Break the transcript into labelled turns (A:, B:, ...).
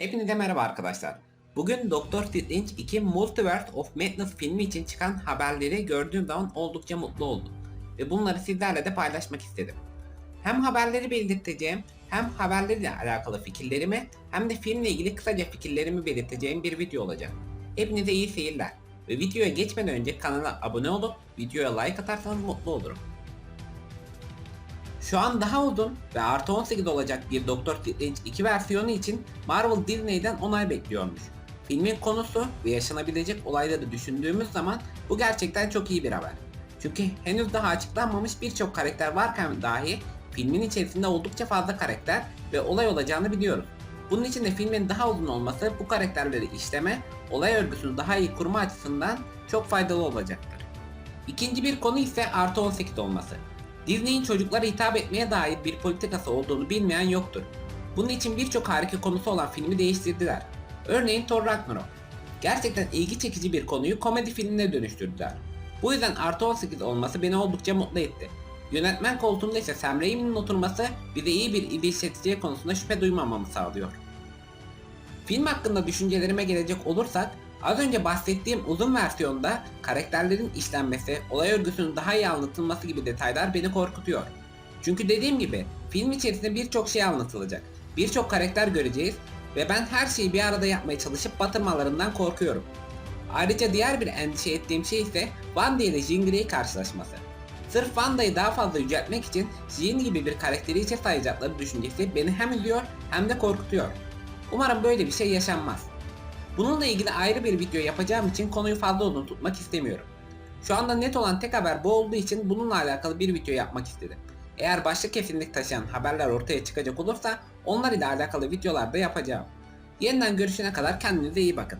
A: Hepinize merhaba arkadaşlar. Bugün Doctor Strange 2 Multiverse of Madness filmi için çıkan haberleri gördüğüm zaman oldukça mutlu oldum. Ve bunları sizlerle de paylaşmak istedim. Hem haberleri belirteceğim, hem haberlerle alakalı fikirlerimi, hem de filmle ilgili kısaca fikirlerimi belirteceğim bir video olacak. Hepinize iyi seyirler. Ve videoya geçmeden önce kanala abone olup videoya like atarsanız mutlu olurum. Şu an daha uzun ve artı 18 olacak bir Doctor Strange 2 versiyonu için Marvel Disney'den onay bekliyormuş. Filmin konusu ve yaşanabilecek olayları düşündüğümüz zaman bu gerçekten çok iyi bir haber. Çünkü henüz daha açıklanmamış birçok karakter varken dahi filmin içerisinde oldukça fazla karakter ve olay olacağını biliyoruz. Bunun için de filmin daha uzun olması bu karakterleri işleme, olay örgüsünü daha iyi kurma açısından çok faydalı olacaktır. İkinci bir konu ise artı 18 olması. Disney'in çocuklara hitap etmeye dair bir politikası olduğunu bilmeyen yoktur. Bunun için birçok harika konusu olan filmi değiştirdiler. Örneğin Thor Ragnarok. Gerçekten ilgi çekici bir konuyu komedi filmine dönüştürdüler. Bu yüzden artı 18 olması beni oldukça mutlu etti. Yönetmen koltuğunda ise Sam Raimi'nin oturması bize iyi bir izleyiş işleteceği konusunda şüphe duymamamı sağlıyor. Film hakkında düşüncelerime gelecek olursak, az önce bahsettiğim uzun versiyonda karakterlerin işlenmesi, olay örgüsünün daha iyi anlatılması gibi detaylar beni korkutuyor. Çünkü dediğim gibi film içerisinde birçok şey anlatılacak. Birçok karakter göreceğiz ve ben her şeyi bir arada yapmaya çalışıp batırmalarından korkuyorum. Ayrıca diğer bir endişe ettiğim şey ise Wanda ile Jean Grey karşılaşması. Sırf Wanda'yı daha fazla yüceltmek için Jean gibi bir karakteri içe sayacakları düşüncesi beni hem üzüyor hem de korkutuyor. Umarım böyle bir şey yaşanmaz. Bununla ilgili ayrı bir video yapacağım için konuyu fazla uzun tutmak istemiyorum. Şu anda net olan tek haber bu olduğu için bununla alakalı bir video yapmak istedim. Eğer başka kesinlik taşıyan haberler ortaya çıkacak olursa onlar ile alakalı videolar da yapacağım. Yeniden görüşene kadar kendinize iyi bakın.